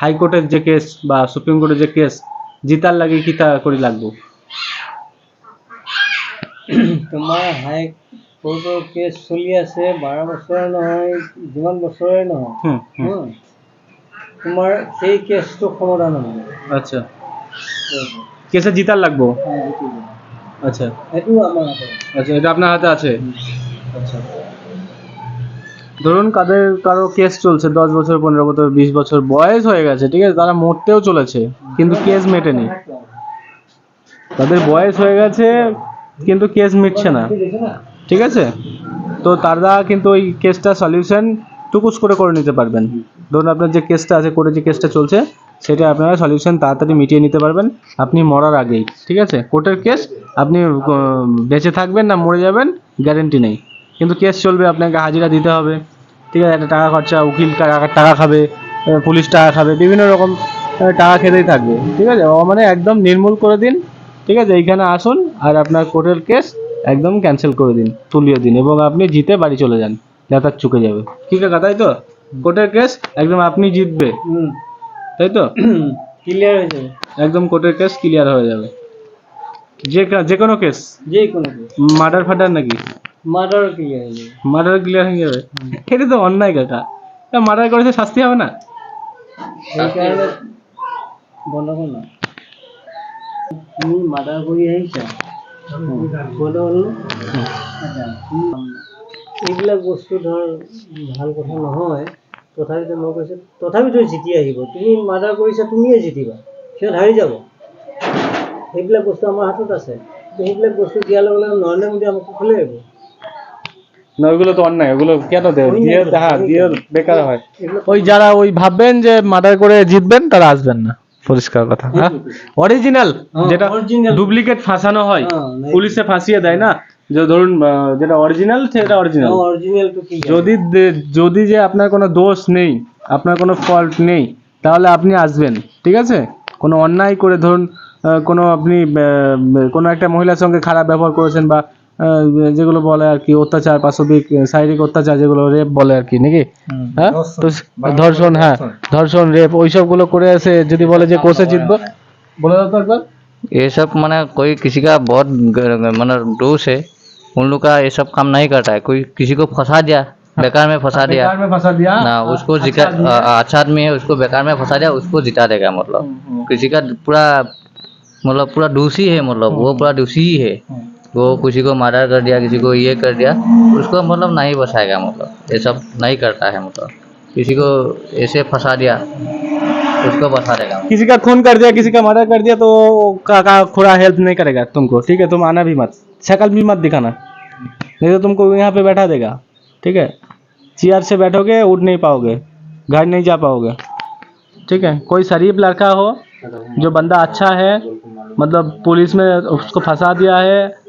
হাইকোর্টের যে কেস বা সুপ্রিম কোর্টের যে কেস জিতার লাগে কিতা কৰি লাগবো? তোমাৰ হাই কোৰ্টৰ কেছ চলি আছে বাৰ বছৰে নহয় যিমান বছৰে নহয়। তোমাৰ সেই কেছটো সমাধান হ'ব। আচ্ছা। কেসে জিতার লাগবো? হ্যাঁ। আচ্ছা। সেইটো আমাৰ হাতত। আচ্ছা এটা আপনার হাতে আছে? আচ্ছা। ধরুন কাদের কারও কেস চলছে, দশ বছর, পনেরো বছর, বিশ বছর বয়স হয়ে গেছে, ঠিক আছে? তারা মরতেও চলেছে, কিন্তু কেস মেটেনি। তাদের বয়স হয়ে গেছে, কিন্তু কেস মিটছে না, ঠিক আছে? তো তারা কিন্তু ওই কেসটা সলিউশন টুকুস করে করে নিতে পারবেন। ধরুন আপনার যে কেসটা আছে, কোর্টে যে কেসটা চলছে, সেটা আপনারা সলিউশন তাড়াতাড়ি মিটিয়ে নিতে পারবেন, আপনি মরার আগেই, ঠিক আছে? কোর্টের কেস আপনি বেঁচে থাকবেন না মরে যাবেন গ্যারেন্টি নেই। কিন্তু কেস চলবে আপনাকে হাজিরা দিতে হবে। ঠিক আছে একটা টাকা খরচা উকিল টাকা টাকা খাবে পুলিশ টাকা খাবে বিভিন্ন রকম টাকা খেতেই থাকবে। ঠিক আছে ও মানে একদম নির্মূল করে দিন। ঠিক আছে এইখানে আসুন আর আপনার কোর্টের কেস একদম ক্যান্সেল করে দিন তুলিয়ে দিন এবং আপনি জিতে বাড়ি চলে যান যাতায়াত চুকে যাবে। ঠিক আছে তাই তো? কোর্টের কেস একদম আপনি জিতবে। হুম। তাই তো? ক্লিয়ার হয়ে যাবে। একদম কোর্টের কেস ক্লিয়ার হয়ে যাবে। যে যে কোনো কেস যে কোনো কেস মার্ডার ফাটার নাকি? মার্ডার ক্লিয়ার হয়ে যাবে। মার্ডার ক্লিয়ার হয়ে যাবে। এটা তো অন্যায় কাকা। মার্ডার করেছে শাস্তি হবে না? সেইকাৰণে বন্ধ কর না। তুমি মাৰ্ডাৰ কৰি আহিছা বন্ধ হ'ল আচ্ছা এইবিলাক বস্তু ধৰ ভালো কথা নহয়। তথাপিতো মই কৈছোঁ তথাপিতো জিতি আহিব। তুমি মাৰ্ডাৰ কৰিছা তুমিয়ে জিতিবা। সিহঁত হাৰি যাব। সেইবিলাক বস্তু আমাৰ হাতত আছে। সেইবিলাক বস্তু দিয়াৰ লগে লগে নৰেন্দ্ৰ মোদী আমাক কুশলে আহিব। না ওইগুলো তো অন্যায় ওগুলো কেন দেয়? দিয়ে হ্যাঁ দিয়ে বেকার হয়। ওই যারা ওই ভাববেন যে মার্ডার করে জিতবেন তারা আসবেন না। পরিষ্কার কথা হ্যাঁ? অরিজিনাল হ্যাঁ, যেটা ডুপ্লিকেট ফাঁসানো হয় হ্যাঁ, পুলিশে ফাঁসিয়ে দেয় না। যে ধরুন যেটা অরিজিনাল সেটা অরিজিনাল যদি যদি যে আপনার কোনো দোষ নেই আপনার কোনো ফল্ট নেই তাহলে আপনি আসবেন ঠিক আছে? কোনো অন্যায় করে ধরুন কোনো আপনি কোনো একটা মহিলার সঙ্গে খারাপ ব্যবহার করেছেন বা যেগুলো বলে আর কি অত্যাচার পাশবিক শারীরিক অত্যাচার যেগুলো রেপ বলে আর কি নাকি হ্যাঁ তো স- ধর্ষণ হ্যাঁ ধর্ষণ রেপ ওইসবগুলো করে এসে যদি বলে যে কোষে জিতবো বলে দাও তো একবার ये सब माने कोई किसी का बहुत ग- माने दोष है उन लोग का ये सब काम नहीं करता है कोई किसी को फंसा दिया बेकार में फंसा दिया बेकार में फंसा दिया ना उसको जिका अ- अच्छा आदमी है उसको बेकार में फंसा दिया उसको जिता देगा मतलब किसी का पूरा मतलब पूरा दोषी है मतलब वो पूरा दोषी ही है वो किसी को मर्डर कर दिया किसी को ये कर दिया उसको मतलब नहीं बसाएगा मतलब ये सब नहीं करता है मतलब। किसी को ऐसे फंसा दिया उसको बसा देगा। किसी का खून कर दिया किसी का मर्डर कर दिया तो का, का थोड़ा हेल्प नहीं करेगा तुमको ठीक है? तुम आना भी मत शक्ल भी मत दिखाना। नहीं तो तुमको यहाँ पे बैठा देगा ठीक है? चेयर से बैठोगे उठ नहीं पाओगे घर नहीं जा पाओगे ठीक है? कोई शरीफ लड़का हो जो बंदा अच्छा है मतलब पुलिस में उसको फंसा दिया है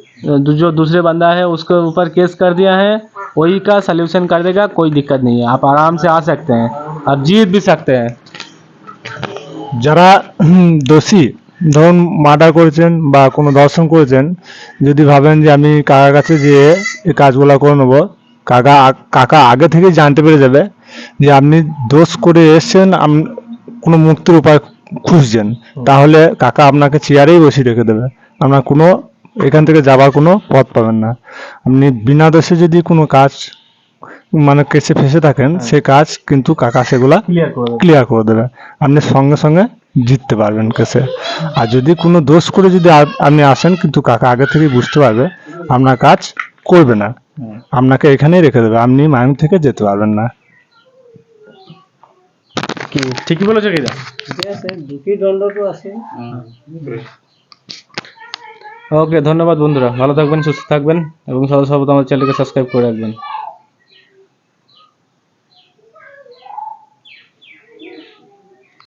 जो दूसरे बंदा है उसके ऊपर केस कर दिया है वही का सल्यूशन कर देगा कोई दिक्कत नहीं है आप आराम से आ सकते हैं आप जीत भी सकते हैं যারা হুম, দোষী ধরুন মার্ডার করেছেন বা কোনো দর্শন করেছেন যদি ভাবেন যে আমি কাকার কাছে যেয়ে এই কাজগুলো করে নেবো কাকা আ- কাকা আগে থেকেই জানতে পেরে যাবে যে আপনি দোষ করে এসছেন আম- কোনো মুক্তির উপায় খুঁজছেন তাহলে কাকা আপনাকে চেয়ারেই বসিয়ে রেখে দেবে আপনার কোনো এখান থেকে যাবার কোনো পথ পাবেন না। আপনি বিনা দোষে যদি কোনো কাজ মানে কেসে ফেসে থাকেন সে কাজ কিন্তু কাকা সেগুলা ক্লিয়ার করে দেবো। ক্লিয়ার করে দেবে। আপনি সঙ্গে সঙ্গে জিততে পারবেন কেসে। আর যদি কোনো দোষ করে যদি আপনি আসেন কিন্তু কাকা আগে থেকেই বুঝতে পারবে আপনার কাজ করবে না। আপনাকে এখানেই রেখে দেবে। আপনি মাইন থেকে যেতে পারবেন না। কি ঠিকই বলেছ কি দা? ঠিকে আছে দুটি দণ্ডটো আছে। ওকে ধন্যবাদ বন্ধুরা। ভালো থাকবেন, সুস্থ থাকবেন এবং সদা সর্বদা আমার চ্যানেলকে সাবস্ক্রাইব করে রাখবেন।